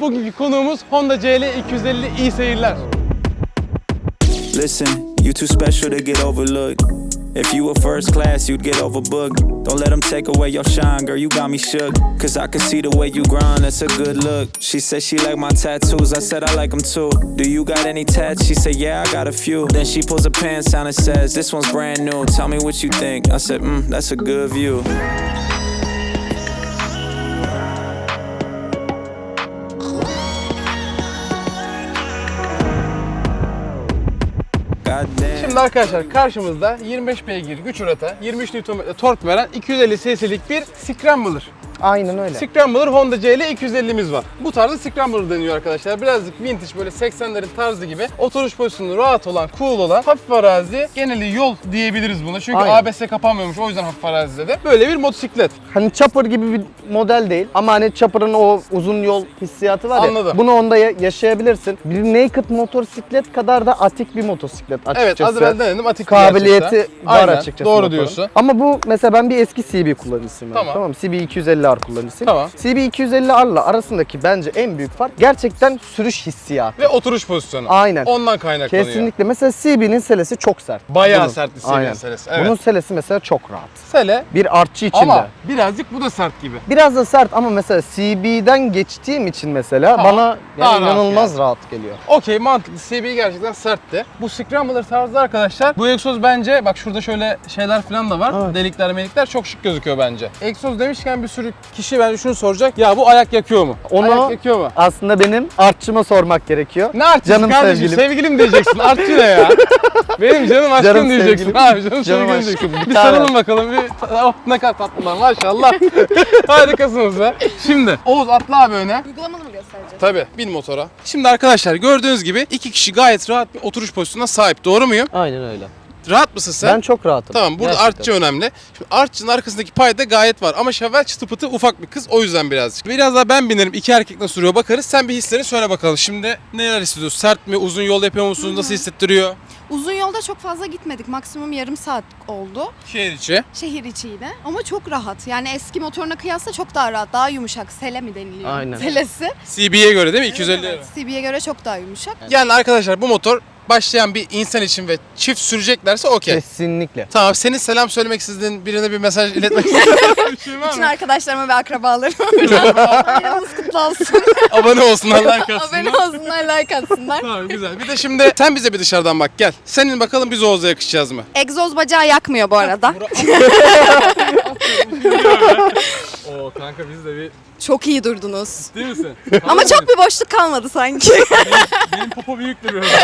Bugünkü konuğumuz Honda CL 250 iyi seyirler. Listen, you too special to get overlooked. If you were first class, you'd get overbooked. Don't let them take away your shine, girl. You got me shook. Cause I can see the way you grind, that's a good look. She said she like my tattoos, I said I like them too. Do you got any tats? She said, Yeah, I got a few. Then she pulls her pants down and says, This one's brand new. Tell me what you think. I said, Mm, that's a good view. Şimdi arkadaşlar karşımızda 25 beygir güç üreten, 23 Nm tork veren 250 cc'lik bir Scrambler. Aynen öyle. Scrambler Honda CL 250'miz var. Bu tarzda Scrambler deniyor arkadaşlar. Birazcık vintage böyle 80'lerin tarzı gibi. Oturuş pozisyonu rahat olan, cool olan, hafif arazi, geneli yol diyebiliriz buna. Çünkü Aynen. ABS kapanmıyormuş o yüzden hafif arazide de. Böyle bir motosiklet. Hani chopper gibi bir model değil ama hani chopper'ın o uzun yol hissiyatı var ya. Anladım. Bunu onda ya- yaşayabilirsin. Bir naked motosiklet kadar da atik bir motosiklet açıkçası. Evet az evvel denedim atik Kabiliyeti var Aynen, açıkçası. Doğru motorun. diyorsun. Ama bu mesela ben bir eski CB kullanıcısıyım. Tamam. Tamam. tamam. CB 250R kullanıcısıyım. Tamam. CB 250R'la arasındaki bence en büyük fark gerçekten sürüş hissiyatı. Ve oturuş pozisyonu. Aynen. Ondan kaynaklanıyor. Kesinlikle. Mesela CB'nin selesi çok sert. Bayağı Bunun. sert bir CB'nin selesi, evet. Bunun selesi mesela çok rahat. Sele Bir artçı içinde. ama birazcık bu da sert gibi. Biraz da sert ama mesela CB'den geçtiğim için mesela Tamam. bana Daha yani rahat inanılmaz rahat geliyor. Okey mantıklı. CB gerçekten sertti. Bu Scrambler tarzı arkadaşlar. Bu egzoz bence bak şurada şöyle şeyler falan da var. Evet. Delikler melikler çok şık gözüküyor bence. Egzoz demişken bir sürü kişi bence şunu soracak. Ya bu ayak yakıyor mu? Onu- Ayak yakıyor mu? Aslında benim artçıma sormak gerekiyor. Ne artçısı Canım kardeşim? sevgilim. Sevgilim diyeceksin. Artçı ne ya? Benim canım aşkım Canım diyeceksin. sevgilim. Abi canım, Canım sevgilim aşkım. diyeceksin. Bir Bir tane. sarılın bakalım. Bir... Oh ne kadar tatlılar maşallah. Harikasınız be. Şimdi Oğuz atla abi öne. Uygulamalı mı göstereceğiz? Tabii bin motora. Şimdi arkadaşlar gördüğünüz gibi iki kişi gayet rahat bir oturuş pozisyonuna sahip. Doğru muyum? Aynen öyle. Rahat mısın sen? Ben çok rahatım. Tamam burada Gerçekten. artçı önemli. Şimdi artçının arkasındaki payda gayet var ama Şevval çıtı pıtı ufak bir kız o yüzden birazcık. Biraz daha ben binerim iki erkek nasıl sürüyor bakarız. Sen bir hislerini söyle bakalım. Şimdi neler hissediyorsun? Sert mi? Uzun yol yapıyor musunuz? Nasıl hissettiriyor? Uzun yolda çok fazla gitmedik. Maksimum yarım saat oldu. Şehir içi. Şehir içi yine. Ama çok rahat. Yani eski motoruna kıyasla çok daha rahat. Daha yumuşak. Sele mi deniliyor? Aynen. Selesi. CB'ye göre değil mi? 250 Evet, CB'ye göre çok daha yumuşak. Yani arkadaşlar bu motor başlayan bir insan için ve çift süreceklerse okey. Kesinlikle. Tamam senin selam söylemek istediğin birine bir mesaj iletmek istediğin bir şey var Bütün mı? arkadaşlarıma ve akrabalarıma bayramınız kutlu olsun. Abone olsunlar like atsınlar. Abone olsunlar, like atsınlar. Tamam güzel. Bir de şimdi sen bize bir dışarıdan bak gel. Senin bakalım biz Oğuz'a yakışacağız mı? Egzoz bacağı yakmıyor bu arada. Oo kanka biz de bir Çok iyi durdunuz. değil misin? Ama çok bir boşluk kalmadı sanki. Benim popo büyük duruyor.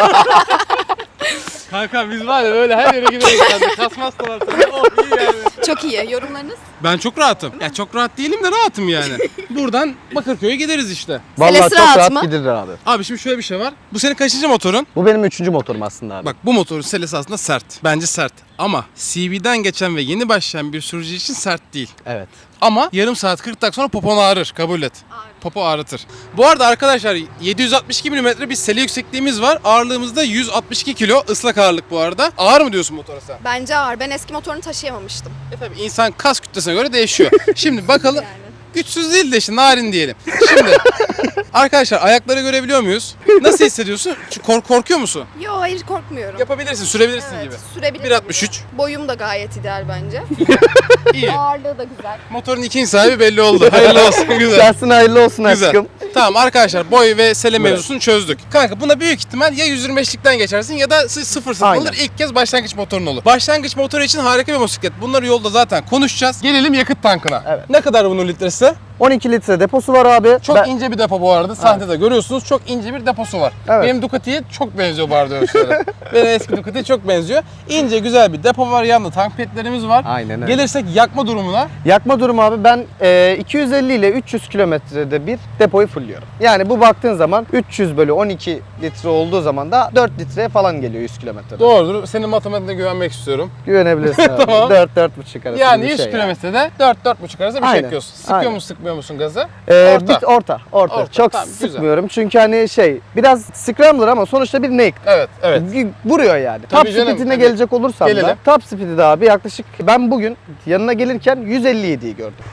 Kanka biz var ya böyle her yere gideriz sen Kasmaz dolar. Oh iyi yani. çok iyi. Yorumlarınız? Ben çok rahatım. Ya çok rahat değilim de rahatım yani. Buradan Bakırköy'e gideriz işte. Vallahi Selesi çok rahat rahat mı? gidilir abi. Abi şimdi şöyle bir şey var. Bu senin kaçıncı motorun? Bu benim üçüncü motorum aslında abi. Bak bu motorun selesi aslında sert. Bence sert. Ama CV'den geçen ve yeni başlayan bir sürücü için sert değil. Evet. Ama yarım saat 40 dakika sonra popon ağrır. Kabul et. Popo ağrıtır. Bu arada arkadaşlar 762 mm bir sele yüksekliğimiz var. Ağırlığımız da 162 kilo. Islak ağırlık bu arada. Ağır mı diyorsun motora sen? Bence ağır. Ben eski motorunu taşıyamamıştım. E tabi insan kas kütlesine göre değişiyor. Şimdi bakalım. Yani. Güçsüz değil de işte narin diyelim. Şimdi arkadaşlar ayakları görebiliyor muyuz? Nasıl hissediyorsun? Şu Kork korkuyor musun? Yo hayır korkmuyorum. Yapabilirsin, sürebilirsin Evet, gibi. sürebilirim. 1.63. Boyum da gayet ideal bence. İyi. Ağırlığı da güzel. Motorun ikinci sahibi belli oldu. Hayırlı olsun güzel. Şahsın hayırlı olsun Güzel. aşkım. Tamam arkadaşlar boy ve sele mevzusunu çözdük. Kanka buna büyük ihtimal ya 125'likten geçersin ya da sı- sıfır satın Aynen. alır. İlk kez başlangıç motorun olur. Başlangıç motoru için harika bir motosiklet. Bunları yolda zaten konuşacağız. Gelelim yakıt tankına. Evet. Ne kadar bunun litresi? 12 litre deposu var abi. Çok Ben- ince bir depo bu arada. Sahnede görüyorsunuz çok ince bir deposu var. Evet. Benim Ducati'ye çok benziyor bu arada ölçüleri. Benim eski Ducati'ye çok benziyor. İnce güzel bir depo var. Yanında tank petlerimiz var. Aynen öyle. Gelirsek yakma durumuna. Yakma durumu abi ben e, 250 ile 300 kilometrede bir depoyu fulluyorum. Yani bu baktığın zaman 300 bölü 12 litre olduğu zaman da 4 litreye falan geliyor 100 kilometrede. Doğrudur. Senin matematiğine güvenmek istiyorum. Güvenebilirsin abi. Tamam. 4 4,5 arası Yani bir 100 şey yani. kilometrede 4-4,5 arası bir şey Aynen, yakıyorsun. Sıkıyor aynen. musun sıkmıyor musun gazı? Ee, Orta. bir- orta, orta. Orta, Çok tamam, güzel. sıkmıyorum çünkü hani şey biraz scrambler ama sonuçta bir naked. Evet, evet. Vuruyor yani. Tabii top canım, speedine tabii. gelecek olursam Gelelim. da top speed'i de abi yaklaşık ben bugün yanına gelirken 157'yi gördüm.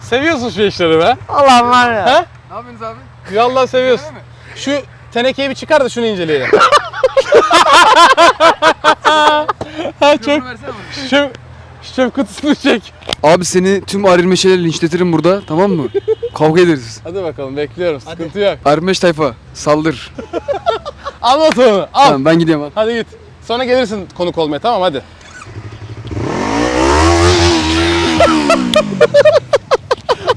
Seviyorsun şu işleri be. Allah'ım var ya. Ha? Ne yapıyorsunuz abi? Vallahi seviyorsun. Şu tenekeyi bir çıkar da şunu inceleyelim. ha çok Bunu çöp kutusunu çek. Abi seni tüm ayrılma şeylerle linçletirim burada tamam mı? Kavga ederiz. Hadi bakalım bekliyorum sıkıntı yok. Ayrılmış tayfa saldır. Anlat onu al. Tamam ben gidiyorum abi. Hadi git. Sonra gelirsin konuk olmaya tamam hadi.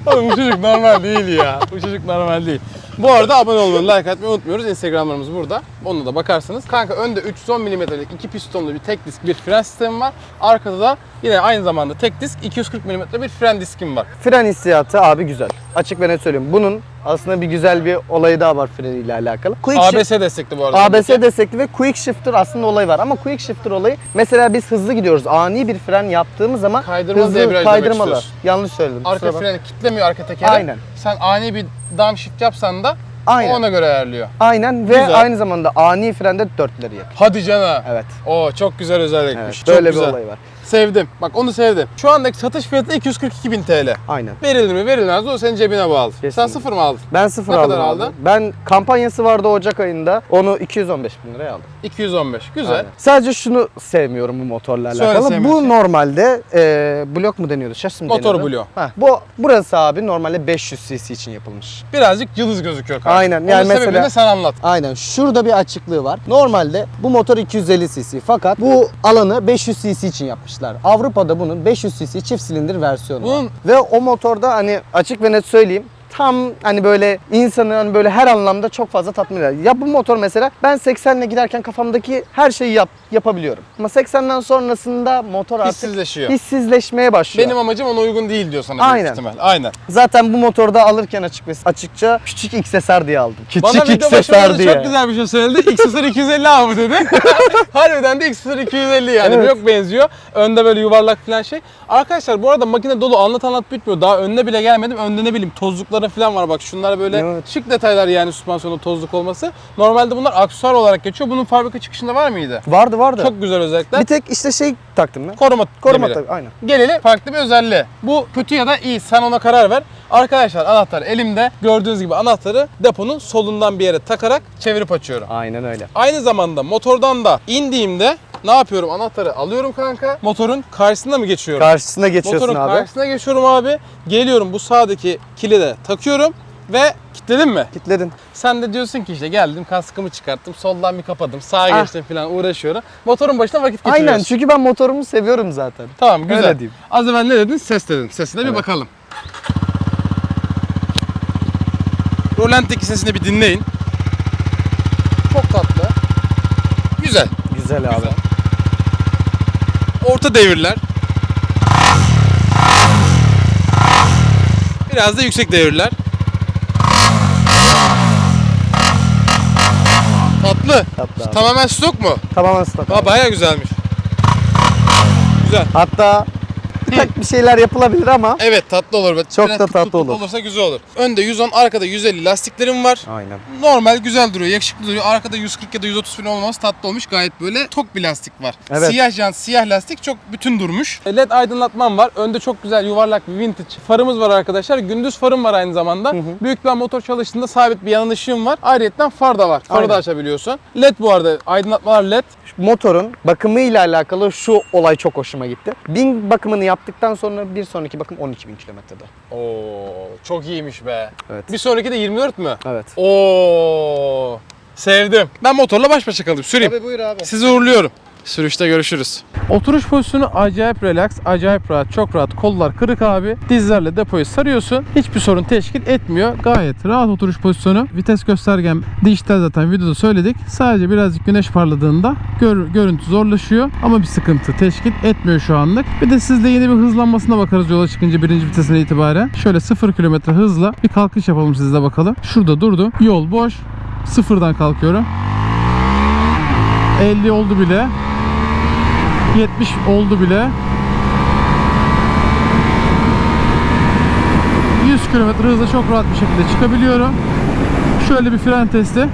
Oğlum bu çocuk normal değil ya. Bu çocuk normal değil. Bu arada abone olmayı, like atmayı unutmuyoruz. Instagramlarımız burada. Onunla da bakarsınız. Kanka önde 310 mm'lik iki pistonlu bir tek disk bir fren sistemi var. Arkada da yine aynı zamanda tek disk 240 mm bir fren diskim var. Fren hissiyatı abi güzel. Açık ve net söyleyeyim. Bunun aslında bir güzel bir olayı daha var freniyle alakalı. Quick shift- ABS destekli bu arada. ABS destekli ve quick shifter aslında olayı var ama quick shifter olayı mesela biz hızlı gidiyoruz. Ani bir fren yaptığımız zaman Kaydırmalı hızlı debriyaj demek kaydırmalı. istiyorsun. Yanlış söyledim. Arka kusura freni kitlemiyor arka tekeri. Aynen. Sen ani bir downshift yapsan da Aynen. o ona göre ayarlıyor. Aynen ve Güzel. aynı zamanda ani frende dörtleri yapıyor. Hadi cana. Evet. Oo çok güzel özellikmiş. Evet. Çok Böyle güzel. bir olay var. Sevdim. Bak onu sevdim. Şu andaki satış fiyatı 242.000 TL. Aynen. Verilir mi verilmez mi o senin cebine bağlı. Sen Kesinlikle. sıfır mı aldın? Ben sıfır Ne aldım. kadar abi. aldın? Ben kampanyası vardı Ocak ayında. Onu 215 bin liraya aldım. 215. Güzel. Aynen. Sadece şunu sevmiyorum bu motorla Söyle alakalı. sevmediğin Bu normalde e, blok mu deniyordu? Şasi mi Motor deniyordu? bloğu. Heh, bu burası abi normalde 500 cc için yapılmış. Birazcık yıldız gözüküyor karşı. Aynen, Onun yani sebebini mesela- de sen anlat. Aynen. Şurada bir açıklığı var. Normalde bu motor 250 cc fakat bu alanı 500 cc için yapmışlar. Avrupa'da bunun 500 cc çift silindir versiyonu var. Bunun- Ve o motorda hani açık ve net söyleyeyim tam hani böyle insanı hani böyle her anlamda çok fazla tatmin eder. Ya bu motor mesela ben 80 ile giderken kafamdaki her şeyi yap, yapabiliyorum. Ama 80'den sonrasında motor artık Hissizleşiyor. hissizleşmeye başlıyor. Benim amacım ona uygun değil diyor sana büyük Aynen. ihtimal. Aynen. Zaten bu motorda alırken açık ve açıkça küçük XSR diye aldım. Küçük Bana video başında XSR da diye. çok güzel bir şey söyledi. XSR 250 abi dedi. Harbiden de XSR 250 yani. Evet. Çok benziyor. Önde böyle yuvarlak falan şey. Arkadaşlar bu arada makine dolu anlat anlat bitmiyor. Daha önüne bile gelmedim. Önde ne bileyim tozlukları falan var bak. Şunlar böyle Evet. şık detaylar yani süspansiyonda tozluk olması. Normalde bunlar aksesuar olarak geçiyor. Bunun fabrika çıkışında var mıydı? Vardı vardı. Çok güzel özellikler. Bir tek işte şey taktım ben. Koruma, Koruma demiri. tabii aynen. Geleli farklı bir özelliği. Bu kötü ya da iyi sen ona karar ver. Arkadaşlar anahtar elimde. Gördüğünüz gibi anahtarı deponun solundan bir yere takarak çevirip açıyorum. Aynen öyle. Aynı zamanda motordan da indiğimde ne yapıyorum? Anahtarı alıyorum kanka. Motorun karşısına mı geçiyorum? Karşısına geçiyorsun Motorun abi. karşısına geçiyorum abi. Geliyorum bu sağdaki kilide takıyorum ve kilitledim mi? Kitledin. Sen de diyorsun ki işte geldim kaskımı çıkarttım soldan bir kapadım sağa Ah. geçtim falan uğraşıyorum. Motorun başına vakit geçiriyorsun. Aynen çünkü ben motorumu seviyorum zaten. Tamam güzel. Öyle diyeyim. Az evvel ne dedin? Ses dedin. Sesine bir Evet. bakalım. Roland'daki sesini bir dinleyin. Çok tatlı. Güzel. Güzel abi. Güzel. Orta devirler. Biraz da yüksek devirler. Tatlı. Tatlı abi. Tamamen stok mu? Tamamen stok. Aa, abi. bayağı güzelmiş. Güzel. Hatta bir tek bir şeyler yapılabilir ama Evet tatlı olur. Çok biraz da tatlı olur. Olursa güzel olur. Önde 110, arkada 150 lastiklerim var. Aynen. Normal güzel duruyor, yakışıklı duruyor. Arkada 140 ya da 130 falan olması tatlı olmuş. Gayet böyle tok bir lastik var. Evet. Siyah jant, siyah lastik çok bütün durmuş. LED aydınlatmam var. Önde çok güzel yuvarlak bir vintage farımız var arkadaşlar. Gündüz farım var aynı zamanda. Büyük bir motor çalıştığında sabit bir yanın ışığım var. Ayrıca far da var. Farı da Aynen. açabiliyorsun. LED bu arada aydınlatmalar LED. Motorun bakımıyla alakalı şu olay çok hoşuma gitti. Bin bakımını yaptıktan sonra bir sonraki bakım 12 bin kilometrede. Oo çok iyiymiş be. Evet. Bir sonraki de 24 mü? Evet. Oo sevdim. Ben motorla baş başa kalayım. Süreyim. Tabii buyur abi. Sizi uğurluyorum. Sürüşte görüşürüz. Oturuş pozisyonu acayip relax, acayip rahat, çok rahat. Kollar kırık abi. Dizlerle depoyu sarıyorsun. Hiçbir sorun teşkil etmiyor. Gayet rahat oturuş pozisyonu. Vites göstergem dijital zaten videoda söyledik. Sadece birazcık güneş parladığında gör- görüntü zorlaşıyor. Ama bir sıkıntı teşkil etmiyor şu anlık. Bir de sizde yeni bir hızlanmasına bakarız yola çıkınca birinci vitesine itibaren. Şöyle 0 km hızla bir kalkış yapalım sizle bakalım. Şurada durdu. Yol boş. Sıfırdan kalkıyorum. 50 oldu bile. 70 oldu bile. 100 km hızla çok rahat bir şekilde çıkabiliyorum. Şöyle bir fren testi.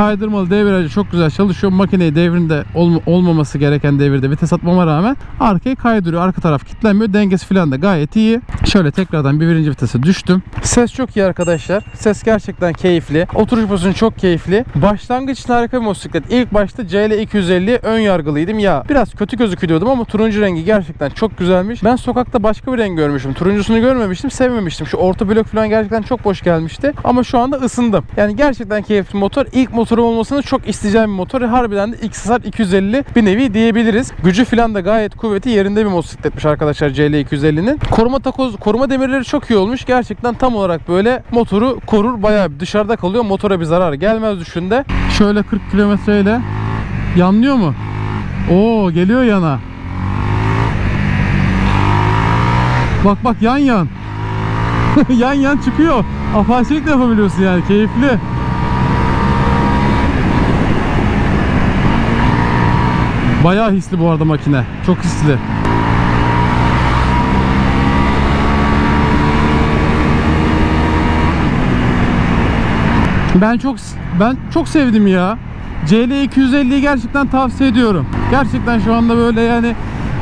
Kaydırmalı deviracı çok güzel çalışıyor. Makineyi devrinde olma- olmaması gereken devirde vites atmama rağmen arkayı kaydırıyor. Arka taraf kilitlenmiyor. Dengesi falan da gayet iyi. Şöyle tekrardan bir birinci vitese düştüm. Ses çok iyi arkadaşlar. Ses gerçekten keyifli. Oturuş pozisyonu çok keyifli. Başlangıç için harika bir motosiklet. İlk başta CL 250 ön yargılıydım ya. Biraz kötü gözüküyordum ama turuncu rengi gerçekten çok güzelmiş. Ben sokakta başka bir renk görmüşüm. Turuncusunu görmemiştim, sevmemiştim. Şu orta blok falan gerçekten çok boş gelmişti. Ama şu anda ısındım. Yani gerçekten keyifli motor. İlk motorum olmasını çok isteyeceğim bir motor. Harbiden de XSR 250 bir nevi diyebiliriz. Gücü falan da gayet kuvveti yerinde bir motosikletmiş arkadaşlar CL 250'nin. Koruma takoz, koruma demirleri çok iyi olmuş. Gerçekten tam olarak böyle motoru korur. Bayağı dışarıda kalıyor. Motora bir zarar gelmez düşünde. Şöyle 40 kilometreyle yanlıyor mu? Oo geliyor yana. Bak bak yan yan. yan yan çıkıyor. Apaçilik de yapabiliyorsun yani keyifli. Bayağı hisli bu arada makine. Çok hisli. Ben çok ben çok sevdim ya. CL 250'yi gerçekten tavsiye ediyorum. Gerçekten şu anda böyle yani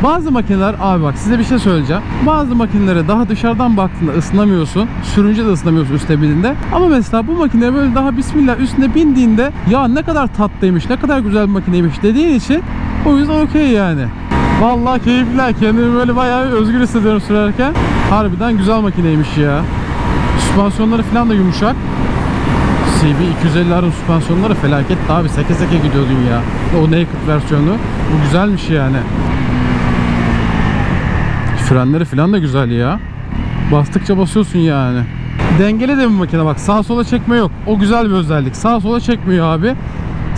bazı makineler abi bak size bir şey söyleyeceğim. Bazı makinelere daha dışarıdan baktığında ısınamıyorsun. Sürünce de ısınamıyorsun üstte bindiğinde. Ama mesela bu makine böyle daha bismillah üstüne bindiğinde ya ne kadar tatlıymış, ne kadar güzel bir makineymiş dediğin için o yüzden okey yani. Vallahi keyifli. Kendimi böyle bayağı özgür hissediyorum sürerken. Harbiden güzel makineymiş ya. Süspansiyonları falan da yumuşak. CB 250'lerin süspansiyonları felaket abi seke seke gidiyordun ya. O naked versiyonu. Bu güzelmiş yani. Frenleri falan da güzel ya. Bastıkça basıyorsun yani. Dengeli de bir makine bak. Sağ sola çekme yok. O güzel bir özellik. Sağ sola çekmiyor abi.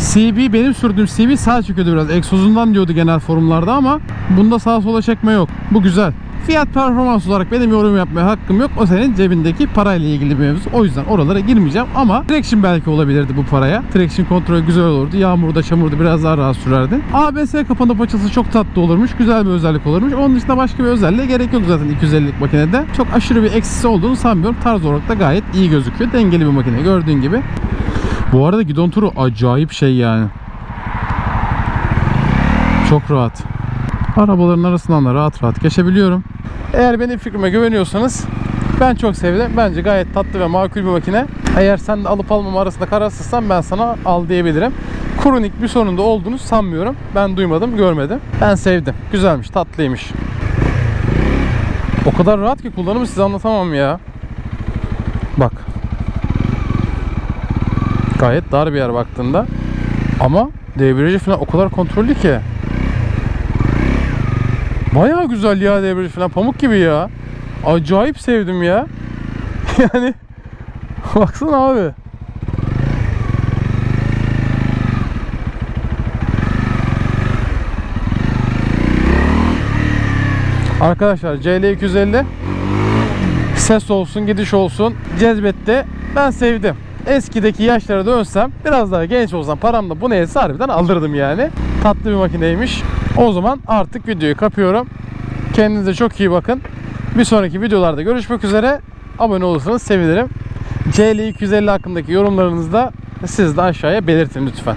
CB benim sürdüğüm CB sağ çekiyordu biraz. Egzozundan diyordu genel forumlarda ama bunda sağ sola çekme yok. Bu güzel. Fiyat performans olarak benim yorum yapmaya hakkım yok. O senin cebindeki parayla ilgili bir mevzu. O yüzden oralara girmeyeceğim ama traction belki olabilirdi bu paraya. Traction kontrolü güzel olurdu. Yağmurda, çamurda biraz daha rahat sürerdin. ABS kapanıp açılsa çok tatlı olurmuş. Güzel bir özellik olurmuş. Onun dışında başka bir özelliğe gerek yok zaten 250'lik makinede. Çok aşırı bir eksisi olduğunu sanmıyorum. Tarz olarak da gayet iyi gözüküyor. Dengeli bir makine gördüğün gibi. Bu arada gidon turu acayip şey yani. Çok rahat. Arabaların arasından da rahat rahat geçebiliyorum. Eğer benim fikrime güveniyorsanız ben çok sevdim. Bence gayet tatlı ve makul bir makine. Eğer sen de alıp almama arasında kararsızsan ben sana al diyebilirim. Kronik bir sorununda olduğunu sanmıyorum. Ben duymadım, görmedim. Ben sevdim. Güzelmiş, tatlıymış. O kadar rahat ki kullanımı size anlatamam ya. Bak. Gayet dar bir yer baktığında. Ama debriyajı falan o kadar kontrollü ki. Bayağı güzel ya debriyaj falan pamuk gibi ya. Acayip sevdim ya. Yani baksana abi. Arkadaşlar CL 250 ses olsun gidiş olsun cezbetti. Ben sevdim. Eskideki yaşlara dönsem biraz daha genç olsam paramla bu neyse harbiden alırdım yani. Tatlı bir makineymiş. O zaman artık videoyu kapıyorum. Kendinize çok iyi bakın. Bir sonraki videolarda görüşmek üzere. Abone olursanız sevinirim. CL250 hakkındaki yorumlarınızı da siz de aşağıya belirtin lütfen.